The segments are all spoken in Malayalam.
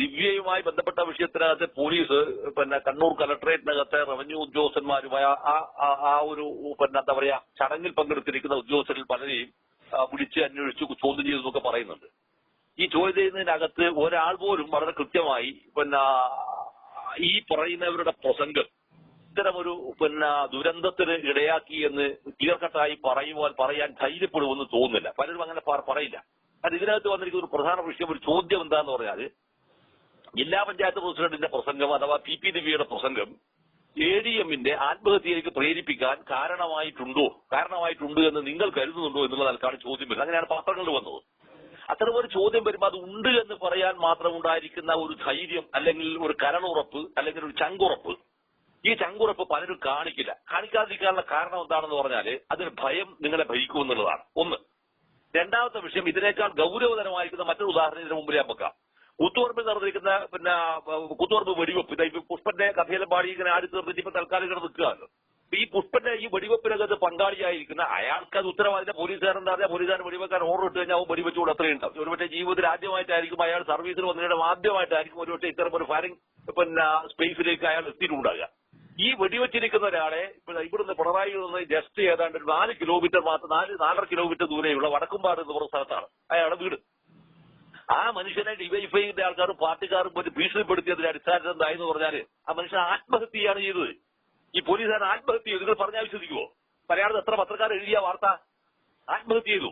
ദിവ്യയുമായി ബന്ധപ്പെട്ട വിഷയത്തിനകത്ത് പോലീസ് പിന്നെ കണ്ണൂർ കലക്ടറേറ്റിനകത്ത് റവന്യൂ ഉദ്യോഗസ്ഥന്മാരുമായ ആ ഒരു പിന്നെ എന്താ പറയാ ചടങ്ങിൽ പങ്കെടുത്തിരിക്കുന്ന ഉദ്യോഗസ്ഥരിൽ പലരെയും വിളിച്ച് അന്വേഷിച്ചു ചോദ്യം ചെയ്തു എന്നൊക്കെ പറയുന്നുണ്ട്. ഈ ചോദ്യം ചെയ്യുന്നതിനകത്ത് ഒരാൾ പോലും വളരെ കൃത്യമായി പിന്നെ ഈ പറയുന്നവരുടെ പ്രസംഗം ഇത്തരമൊരു പിന്നെ ദുരന്തത്തിന് ഇടയാക്കി എന്ന് ക്ലിയർകട്ടായി പറയുവാൻ പറയാൻ ധൈര്യപ്പെടുമെന്ന് തോന്നുന്നില്ല. പലരും അങ്ങനെ പറയില്ല. കാരണം ഇതിനകത്ത് വന്നിരിക്കുന്ന ഒരു പ്രധാന വിഷയം ഒരു ചോദ്യം എന്താന്ന് പറഞ്ഞാൽ ജില്ലാ പഞ്ചായത്ത് പ്രസിഡന്റിന്റെ പ്രസംഗം അഥവാ പി പി ദിവ്യയുടെ പ്രസംഗം എ ഡി എമ്മിന്റെ ആത്മഹത്യയിലേക്ക് പ്രേരിപ്പിക്കാൻ കാരണമായിട്ടുണ്ടോ? കാരണമായിട്ടുണ്ട് എന്ന് നിങ്ങൾ കരുതുന്നുണ്ടോ എന്നുള്ള ചോദ്യം വരുന്നത്. അങ്ങനെയാണ് പത്രങ്ങളിൽ വന്നത്. അത്തരം ഒരു ചോദ്യം വരുമ്പോൾ അത് ഉണ്ട് എന്ന് പറയാൻ മാത്രം ഉണ്ടായിരിക്കുന്ന ഒരു ധൈര്യം അല്ലെങ്കിൽ ഒരു കരണുറപ്പ് അല്ലെങ്കിൽ ഒരു ചങ്കുറപ്പ്. ഈ ചങ്കുറപ്പ് പലരും കാണിക്കില്ല. കാണിക്കാതിരിക്കാനുള്ള കാരണം എന്താണെന്ന് പറഞ്ഞാൽ അതിന് ഭയം നിങ്ങളെ ഭരിക്കുമെന്നുള്ളതാണ്. ഒന്ന്. രണ്ടാമത്തെ വിഷയം ഇതിനേക്കാൾ ഗൗരവതരമായിരിക്കുന്ന മറ്റൊരു ഉദാഹരണം ഇതിനു മുമ്പിൽ കൂത്തുപറമ്പിൽ നടന്നിരിക്കുന്ന പിന്നെ കൂത്തുപറമ്പ് വെടിവെപ്പ്. ഇതാ ഇപ്പൊ പുഷ്പന്റെ കഥയിലെ പാടി ഇങ്ങനെ ആടി തീർന്നിട്ട് ഇപ്പൊ തൽക്കാലം ഇങ്ങനെ നിൽക്കുകയാണ്. ഈ പുഷ്പന്റെ ഈ വെടിവെപ്പിനകത്ത് പങ്കാളിയായിരിക്കുന്ന അയാൾക്ക് അത് ഉത്തരവാദിത്ത. പോലീസുകാരൻ പറയാ പോലീസുകാരൻ വെടിവെക്കാൻ ഓർഡർ ഇട്ട് കഴിഞ്ഞാൽ അവൻ വെടിവെച്ചുകൂടെ അത്രയും ഉണ്ടാവും. ഒരുപക്ഷെ ജീവിതത്തിൽ ആദ്യമായിട്ടായിരിക്കും അയാൾ സർവീസിൽ വന്നതിനും ആദ്യമായിട്ടായിരിക്കും ഒരുപക്ഷെ ഇത്തരം ഒരു ഫയറിംഗ് പിന്നെ സ്പേസിലേക്ക് അയാൾ എത്തിയിട്ടുണ്ടാകുക ഈ വെടിവെച്ചിരിക്കുന്ന ഒരാളെ ഇവിടുന്ന് പിണറായി നിന്ന് ജസ്റ്റ് ഏതാണ്ട് നാല് കിലോമീറ്റർ മാത്രം നാല് നാലര കിലോമീറ്റർ ദൂരെയുള്ള വടക്കുംപാട് എന്ന് പറഞ്ഞ സ്ഥലത്താണ് അയാളുടെ വീട്. ആ മനുഷ്യനെ ഡിവൈഫൈന്റെ ആൾക്കാരും പാർട്ടിക്കാരും പോയി ഭീഷണിപ്പെടുത്തിയതിന്റെ അടിസ്ഥാനത്തിൽ എന്തായെന്ന് പറഞ്ഞാൽ ആ മനുഷ്യൻ ആത്മഹത്യയാണ് ചെയ്തത്. ഈ പോലീസുകാരൻ ആത്മഹത്യ ചെയ്തു. നിങ്ങൾ പറഞ്ഞാൽ വിശ്വസിക്കുമോ മലയാളത്തിൽ എത്ര പത്രക്കാർ എഴുതിയ വാർത്ത? ആത്മഹത്യ ചെയ്തു.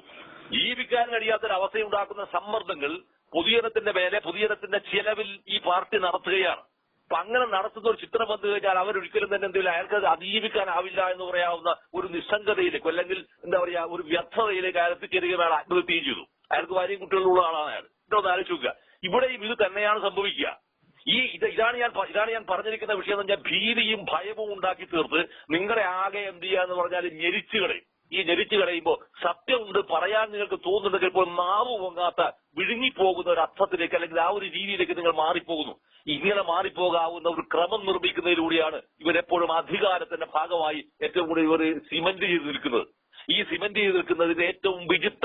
ജീവിക്കാൻ കഴിയാത്തൊരവസ്ഥയുണ്ടാക്കുന്ന സമ്മർദ്ദങ്ങൾ പൊതുജനത്തിന്റെ മേലെ പൊതുജനത്തിന്റെ ചെലവിൽ ഈ പാർട്ടി നടത്തുകയാണ്. അപ്പൊ അങ്ങനെ നടത്തുന്ന ഒരു ചിത്രം വന്നു കഴിഞ്ഞാൽ അവരൊരിക്കലും തന്നെ എന്തെങ്കിലും അയാൾക്ക് അതീവിക്കാനാവില്ല എന്ന് പറയാവുന്ന ഒരു നിസ്സംഗതയിലേക്ക് അല്ലെങ്കിൽ എന്താ പറയാ ഒരു വ്യർത്ഥതയിലേക്ക് അയാൾ എത്തിച്ചേരുകയും ആത്മഹത്യ ചെയ്തു. അയാൾക്ക് ഭാര്യയും കുട്ടികളുള്ള ആളാണ് അയാൾ. ഇതൊന്ന് ആലോചിച്ച് നോക്കുക ഇവിടെയും ഇത് തന്നെയാണ് സംഭവിക്കുക. ഈ ഇത് ഇതാണ് ഞാൻ ഇതാണ് ഞാൻ പറഞ്ഞിരിക്കുന്ന വിഷയം എന്ന് പറഞ്ഞാൽ ഭീതിയും ഭയവും ഉണ്ടാക്കി തീർത്ത് നിങ്ങളെ ആകെ എന്ത് ചെയ്യുക എന്ന് പറഞ്ഞാൽ ഞെരിച്ചു കളയും. ഈ ഞെരിച്ചു സത്യം സത്യമുണ്ട് പറയാൻ നിങ്ങൾക്ക് തോന്നുന്നുണ്ടെങ്കിൽ ഇപ്പോൾ നാവ് പൊങ്ങാത്ത വിഴുങ്ങിപ്പോകുന്ന ഒരു അർത്ഥത്തിലേക്ക് അല്ലെങ്കിൽ ആ ഒരു രീതിയിലേക്ക് നിങ്ങൾ മാറിപ്പോകുന്നു. ഇങ്ങനെ മാറിപ്പോകാവുന്ന ഒരു ക്രമം നിർമ്മിക്കുന്നതിലൂടെയാണ് ഇവരെപ്പോഴും അധികാരത്തിന്റെ ഭാഗമായി ഏറ്റവും കൂടുതൽ ഇവർ സിമന്റ് ചെയ്ത് നിൽക്കുന്നത്. ഈ സിമന്റ് ചെയ്ത് നിൽക്കുന്നതിന്റെ ഏറ്റവും വിചിത്രമായ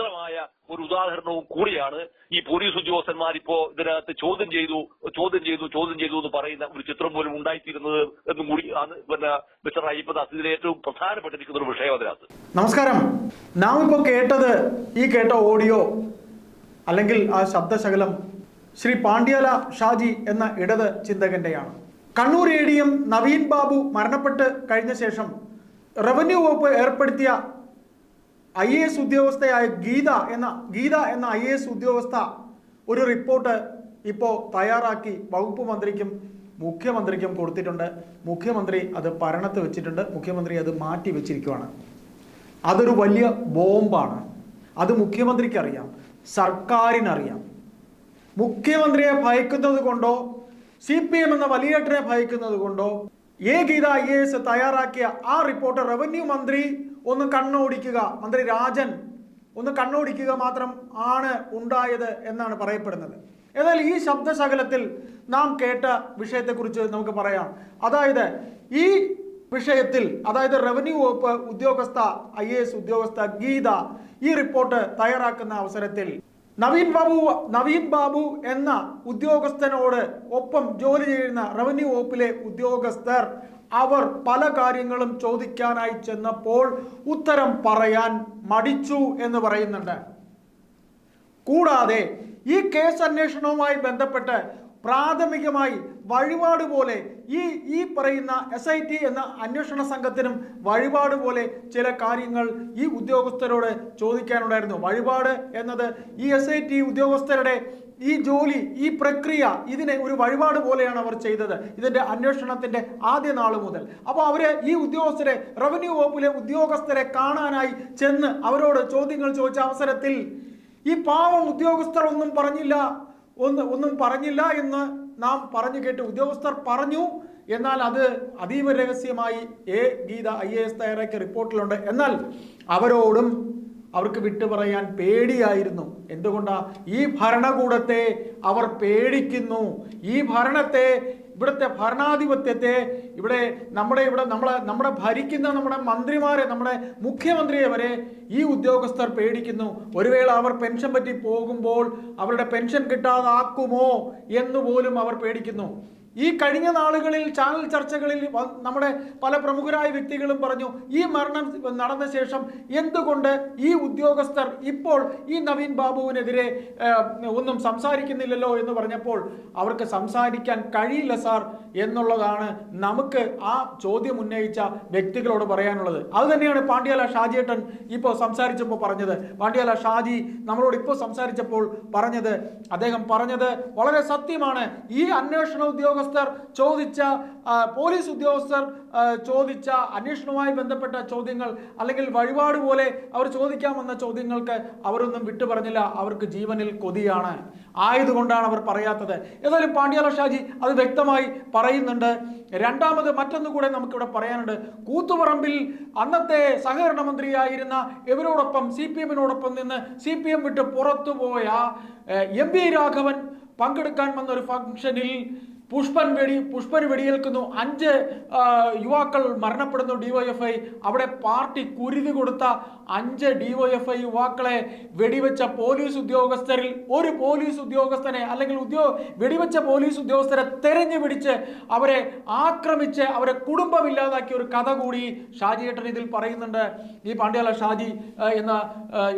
ഉദാഹരണവും കൂടിയാണ് ഈ പോലീസ് ഉദ്യോഗസ്ഥന്മാർ ഇപ്പോ ഇതിനകത്ത് ചോദ്യം ചെയ്തു ചോദ്യം ചെയ്തു ചോദ്യം ചെയ്തു എന്ന് പറയുന്ന ഒരു ചിത്രം പോലും ഉണ്ടായിത്തീരുന്നത് എന്നും കൂടി ആണ് പിന്നെ മിസ്റ്റർ അയ്യപ്പദാസ്. ഇതിൽ ഏറ്റവും പ്രധാനപ്പെട്ടിരിക്കുന്ന ഒരു വിഷയം അതിനകത്ത്. നമസ്കാരം. നാം ഇപ്പോൾ കേട്ടത് ഈ കേട്ട ഓഡിയോ അല്ലെങ്കിൽ ആ ശബ്ദശകലം ശ്രീ പാണ്ഡ്യാല ഷാജി എന്ന ഇടത് ചിന്തകന്റെയാണ്. Kannur A D M Naveen Babu മരണപ്പെട്ട് കഴിഞ്ഞ ശേഷം റവന്യൂ വകുപ്പ് ഏർപ്പെടുത്തിയ ഐ എ എസ് ഉദ്യോഗസ്ഥയായ ഗീത എന്ന ഗീത എന്ന ഐ എ എസ് ഉദ്യോഗസ്ഥ ഒരു റിപ്പോർട്ട് ഇപ്പോൾ തയ്യാറാക്കി വകുപ്പ് മന്ത്രിക്കും മുഖ്യമന്ത്രിക്കും കൊടുത്തിട്ടുണ്ട്. മുഖ്യമന്ത്രി അത് ഭരണത്ത് വെച്ചിട്ടുണ്ട്. മുഖ്യമന്ത്രി അത് മാറ്റി വെച്ചിരിക്കുകയാണ് അതൊരു വലിയ ബോംബാണ്. അത് മുഖ്യമന്ത്രിക്ക് അറിയാം സർക്കാരിനറിയാം. മുഖ്യമന്ത്രിയെ ഭയക്കുന്നത് കൊണ്ടോ സി പി എം എന്ന വലിയേട്ടനെ ഭയക്കുന്നത് കൊണ്ടോ A Geetha I A S തയ്യാറാക്കിയ ആ റിപ്പോർട്ട് റവന്യൂ മന്ത്രി ഒന്ന് കണ്ണോടിക്കുക. മന്ത്രി രാജൻ ഒന്ന് കണ്ണോടിക്കുക മാത്രം ആണ് ഉണ്ടായത് എന്നാണ് പറയപ്പെടുന്നത്. എന്നാൽ ഈ ശബ്ദശകലത്തിൽ നാം കേട്ട വിഷയത്തെക്കുറിച്ച് നമുക്ക് പറയാം. അതായത് ഈ വിഷയത്തിൽ അതായത് റവന്യൂ വകുപ്പ് ഉദ്യോഗസ്ഥ ഐ എ എസ് ഉദ്യോഗസ്ഥ ഗീത ഈ റിപ്പോർട്ട് തയ്യാറാക്കുന്ന അവസരത്തിൽ നവീൻ ബാബു നവീൻ ബാബു എന്ന ഉദ്യോഗസ്ഥനോട് ഒപ്പം ജോലി ചെയ്യുന്ന റവന്യൂ വകുപ്പിലെ ഉദ്യോഗസ്ഥർ അവർ പല കാര്യങ്ങളും ചോദിക്കാനായി ചെന്നപ്പോൾ ഉത്തരം പറയാൻ മടിച്ചു എന്ന് പറയുന്നുണ്ട്. കൂടാതെ ഈ കേസ് അന്വേഷണവുമായി ബന്ധപ്പെട്ട് പ്രാഥമികമായി വഴിപാട് പോലെ ഈ ഈ പറയുന്ന എസ് ഐ ടി എന്ന അന്വേഷണ സംഘത്തിനും വഴിപാട് പോലെ ചില കാര്യങ്ങൾ ഈ ഉദ്യോഗസ്ഥരോട് ചോദിക്കാനുണ്ടായിരുന്നു. വഴിപാട് എന്നത് ഈ എസ് ഐ ടി ഉദ്യോഗസ്ഥരുടെ ഈ ജോലി ഈ പ്രക്രിയ ഇതിനെ ഒരു വഴിപാട് പോലെയാണ് അവർ ചെയ്തത്. ഇതിന്റെ അന്വേഷണത്തിന്റെ ആദ്യ നാൾ മുതൽ. അപ്പോൾ അവർ ഈ ഉദ്യോഗസ്ഥരെ റവന്യൂ വകുപ്പിലെ ഉദ്യോഗസ്ഥരെ കാണാനായി ചെന്ന് അവരോട് ചോദ്യങ്ങൾ ചോദിച്ച അവസരത്തിൽ ഈ പാവം ഉദ്യോഗസ്ഥർ ഒന്നും പറഞ്ഞില്ല. ഒന്ന് ഒന്നും പറഞ്ഞില്ല എന്ന് നാം പറഞ്ഞു കേട്ട് ഉദ്യോഗസ്ഥർ പറഞ്ഞു. എന്നാൽ അത് അതീവ രഹസ്യമായി A Geetha I A S തയ്യാറാക്കിയ റിപ്പോർട്ടിലുണ്ട്. എന്നാൽ അവരോടും അവർക്ക് വിട്ടു പറയാൻ പേടിയായിരുന്നു. എന്തുകൊണ്ടാ? ഈ ഭരണകൂടത്തെ അവർ പേടിക്കുന്നു. ഈ ഭരണത്തെ ഇവിടുത്തെ ഭരണാധിപത്യത്തെ ഇവിടെ നമ്മുടെ ഇവിടെ നമ്മളെ നമ്മുടെ ഭരിക്കുന്ന നമ്മുടെ മന്ത്രിമാരെ നമ്മുടെ മുഖ്യമന്ത്രിയെ വരെ ഈ ഉദ്യോഗസ്ഥർ പേടിക്കുന്നു. ഒരു വേള അവർ പെൻഷൻ പറ്റി പോകുമ്പോൾ അവരുടെ പെൻഷൻ കിട്ടാതാക്കുമോ എന്ന് പോലും അവർ പേടിക്കുന്നു. ഈ കഴിഞ്ഞ നാളുകളിൽ ചാനൽ ചർച്ചകളിൽ നമ്മുടെ പല പ്രമുഖരായ വ്യക്തികളും പറഞ്ഞു ഈ മരണം നടന്ന ശേഷം എന്തുകൊണ്ട് ഈ ഉദ്യോഗസ്ഥർ ഇപ്പോൾ ഈ നവീൻ ബാബുവിനെതിരെ ഒന്നും സംസാരിക്കുന്നില്ലല്ലോ എന്ന് പറഞ്ഞപ്പോൾ അവർക്ക് സംസാരിക്കാൻ കഴിയില്ല സാർ എന്നുള്ളതാണ് നമുക്ക് ആ ചോദ്യം ഉന്നയിച്ച വ്യക്തികളോട് പറയാനുള്ളത്. അത് തന്നെയാണ് പാണ്ഡ്യാല ഷാജിയേട്ടൻ ഇപ്പോൾ സംസാരിച്ചപ്പോൾ പറഞ്ഞത്. പാണ്ഡ്യാല ഷാജി നമ്മളോട് ഇപ്പോൾ സംസാരിച്ചപ്പോൾ പറഞ്ഞത് അദ്ദേഹം പറഞ്ഞത് വളരെ സത്യമാണ്. ഈ അന്വേഷണ ഉദ്യോഗസ്ഥർ ചോദിച്ച പോലീസ് ഉദ്യോഗസ്ഥർ ചോദിച്ച അന്വേഷണവുമായി ബന്ധപ്പെട്ട ചോദ്യങ്ങൾ അല്ലെങ്കിൽ വഴിപാട് പോലെ അവർ ചോദിക്കാൻ വന്ന ചോദ്യങ്ങൾക്ക് അവരൊന്നും വിട്ടു പറഞ്ഞില്ല അവർക്ക് ജീവനിൽ കൊതിയാണ്. ആയതുകൊണ്ടാണ് അവർ പറയാത്തത്. ഏതായാലും പാണ്ഡ്യാല ഷാജി അത് വ്യക്തമായി പറയുന്നുണ്ട്. രണ്ടാമത് മറ്റൊന്നുകൂടെ നമുക്കിവിടെ പറയാനുണ്ട്. കൂത്തുപറമ്പിൽ അന്നത്തെ സഹകരണ മന്ത്രിയായിരുന്ന ഇവരോടൊപ്പം സി പി എമ്മിനോടൊപ്പം നിന്ന് സി പി എം വിട്ട് പുറത്തുപോയ എം വി രാഘവൻ പങ്കെടുക്കാൻ വന്ന ഒരു ഫംഗ്ഷനിൽ പുഷ്പൻ വെടി പുഷ്പൻ വെടിയേൽക്കുന്നു. അഞ്ച് യുവാക്കൾ മരണപ്പെടുന്നു ഡിവൈഎഫ്ഐ അവിടെ പാർട്ടി കുരുതി കൊടുത്ത അഞ്ച് ഡിവൈഎഫ്ഐ യുവാക്കളെ വെടിവെച്ച പോലീസ് ഉദ്യോഗസ്ഥരിൽ ഒരു പോലീസ് ഉദ്യോഗസ്ഥനെ അല്ലെങ്കിൽ ഉദ്യോ വെടിവെച്ച പോലീസ് ഉദ്യോഗസ്ഥരെ തെരഞ്ഞു പിടിച്ച് അവരെ ആക്രമിച്ച് അവരെ കുടുംബമില്ലാതാക്കിയ ഒരു കഥ കൂടി ഷാജി ഏട്ടൻ ഇതിൽ പറയുന്നുണ്ട്. ഈ പാണ്ഡ്യാല ഷാജി എന്ന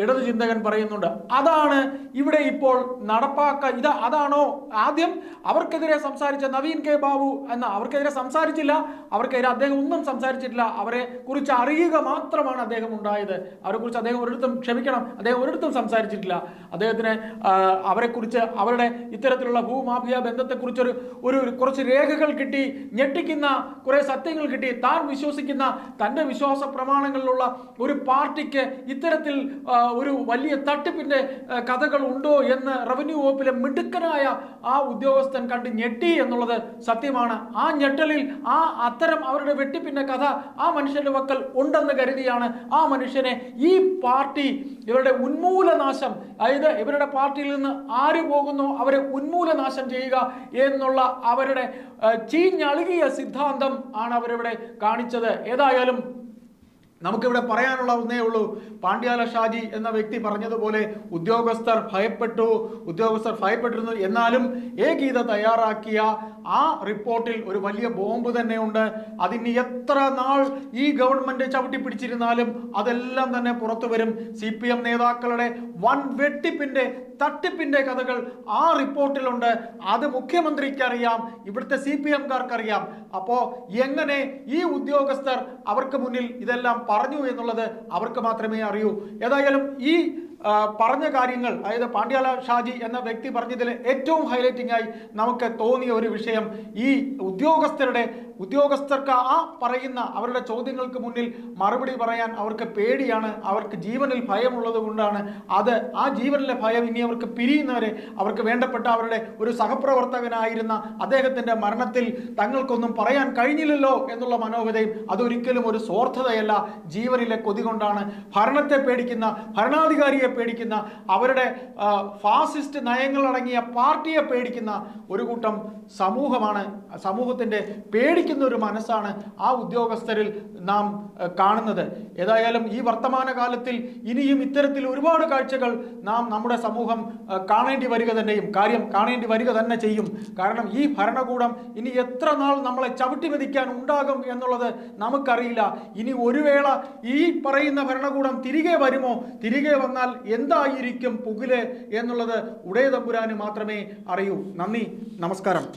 ഇടതു ചിന്തകൻ പറയുന്നുണ്ട്. അതാണ് ഇവിടെ ഇപ്പോൾ നടപ്പാക്ക ഇത് അതാണോ ആദ്യം അവർക്കെതിരെ സംസാരിച്ച നവീൻ കെ ബാബു എന്ന അവർക്കെതിരെ സംസാരിച്ചില്ല അവർക്കെതിരെ അദ്ദേഹം ഒന്നും സംസാരിച്ചിട്ടില്ല. അവരെ കുറിച്ച് അറിയുക മാത്രമാണ് അദ്ദേഹം ഉണ്ടായത്. അവരെ കുറിച്ച് അദ്ദേഹം ഒരിടത്തും ക്ഷമിക്കണം. അദ്ദേഹം ഒരിടത്തും സംസാരിച്ചിട്ടില്ല. അദ്ദേഹത്തിന് അവരെ അവരെക്കുറിച്ച് അവരുടെ ഇത്തരത്തിലുള്ള ഭൂമാഫിയ ബന്ധത്തെക്കുറിച്ചൊരു ഒരു കുറച്ച് രേഖകൾ കിട്ടി ഞെട്ടിക്കുന്ന കുറെ സത്യങ്ങൾ കിട്ടി. താൻ വിശ്വസിക്കുന്ന തന്റെ വിശ്വാസ പ്രമാണങ്ങളിലുള്ള ഒരു പാർട്ടിക്ക് ഇത്തരത്തിൽ ഒരു വലിയ തട്ടിപ്പിന്റെ കഥകൾ ഉണ്ടോ എന്ന് റവന്യൂ വകുപ്പിലെ മിടുക്കനായ ആ ഉദ്യോഗസ്ഥൻ കണ്ട് ഞെട്ടി എന്നുള്ളത് സത്യമാണ്. ആ ഞെട്ടലിൽ ആ അത്തരം അവരുടെ വെട്ടിപ്പിന്റെ കഥ ആ മനുഷ്യന്റെ വക്കൽ ഉണ്ടെന്ന് കരുതിയാണ് ആ മനുഷ്യനെ ഈ പാർട്ടി ഇവരുടെ ഉന്മൂലനാശം അതായത് ഇവരുടെ പാർട്ടിയിൽ നിന്ന് ആര് പോകുന്നു അവരെ ഉന്മൂലനാശം ചെയ്യുക എന്നുള്ള അവരുടെ ചീഞ്ഞളുകിയ സിദ്ധാന്തം ആണ് അവരിവിടെ കാണിച്ചത്. ഏതായാലും നമുക്കിവിടെ പറയാനുള്ള ഒന്നേ ഉള്ളൂ. പാണ്ഡ്യാല ഷാജി എന്ന വ്യക്തി പറഞ്ഞതുപോലെ ഉദ്യോഗസ്ഥർ ഭയപ്പെട്ടു. ഉദ്യോഗസ്ഥർ ഭയപ്പെട്ടിരുന്നു. എന്നാലും എ ഗീത തയ്യാറാക്കിയ ആ റിപ്പോർട്ടിൽ ഒരു വലിയ ബോംബ് തന്നെയുണ്ട്. അതിന് എത്ര നാൾ ഈ ഗവൺമെന്റ് ചവിട്ടി പിടിച്ചിരുന്നാലും അതെല്ലാം തന്നെ പുറത്തു വരും. സി പി എം നേതാക്കളുടെ വൻ വെട്ടിപ്പിന്റെ തട്ടിപ്പിന്റെ കഥകൾ ആ റിപ്പോർട്ടിലുണ്ട്. അത് മുഖ്യമന്ത്രിക്ക് അറിയാം ഇവിടുത്തെ സി പി എംകാർക്ക് അറിയാം അപ്പോ എങ്ങനെ ഈ ഉദ്യോഗസ്ഥർ അവർക്ക് മുന്നിൽ ഇതെല്ലാം പറഞ്ഞു എന്നുള്ളത് അവർക്ക് മാത്രമേ അറിയൂ. ഏതായാലും ഈ പറഞ്ഞ കാര്യങ്ങൾ അതായത് പാണ്ഡ്യാല ഷാജി എന്ന വ്യക്തി പറഞ്ഞതിൽ ഏറ്റവും ഹൈലൈറ്റിംഗ് ആയി നമുക്ക് തോന്നിയ ഒരു വിഷയം ഈ ഉദ്യോഗസ്ഥരുടെ ഉദ്യോഗസ്ഥർക്ക് ആ പറയുന്ന അവരുടെ ചോദ്യങ്ങൾക്ക് മുന്നിൽ മറുപടി പറയാൻ അവർക്ക് പേടിയാണ് അവർക്ക് ജീവനിൽ ഭയമുള്ളത് കൊണ്ടാണ്. അത് ആ ജീവനിലെ ഭയം ഇനി അവർക്ക് പിരിയുന്നവരെ അവർക്ക് വേണ്ടപ്പെട്ട അവരുടെ ഒരു സഹപ്രവർത്തകനായിരുന്ന അദ്ദേഹത്തിന്റെ മരണത്തിൽ തങ്ങൾക്കൊന്നും പറയാൻ കഴിഞ്ഞില്ലല്ലോ എന്നുള്ള മനോഗതയും അതൊരിക്കലും ഒരു സ്വാർത്ഥതയല്ല. ജീവനിലെ കൊതി കൊണ്ടാണ് ഭരണത്തെ പേടിക്കുന്ന ഭരണാധികാരിയെ പേടിക്കുന്ന അവരുടെ ഫാസിസ്റ്റ് നയങ്ങളടങ്ങിയ പാർട്ടിയെ പേടിക്കുന്ന ഒരു കൂട്ടം സമൂഹമാണ് സമൂഹത്തിന്റെ പേടിക്കുന്ന ഒരു മനസ്സാണ് ആ ഉദ്യോഗസ്ഥരിൽ നാം കാണുന്നത്. ഏതായാലും ഈ വർത്തമാന കാലത്തിൽ ഇനിയും ഇത്തരത്തിൽ ഒരുപാട് കാഴ്ചകൾ നാം നമ്മുടെ സമൂഹം കാണേണ്ടി വരിക തന്നെയും കാര്യം കാണേണ്ടി വരിക തന്നെ ചെയ്യും. കാരണം ഈ ഭരണകൂടം ഇനി എത്ര നാൾ നമ്മളെ ചവിട്ടി മെതിക്കാൻ ഉണ്ടാകും എന്നുള്ളത് നമുക്കറിയില്ല. ഇനി ഒരു വേള ഈ പറയുന്ന ഭരണകൂടം തിരികെ വരുമോ? തിരികെ വന്നാൽ എന്തായിരിക്കും പുകിൽ എന്നുള്ളത് ഉടയ തമ്പുരാന് മാത്രമേ അറിയൂ. നന്ദി നമസ്കാരം.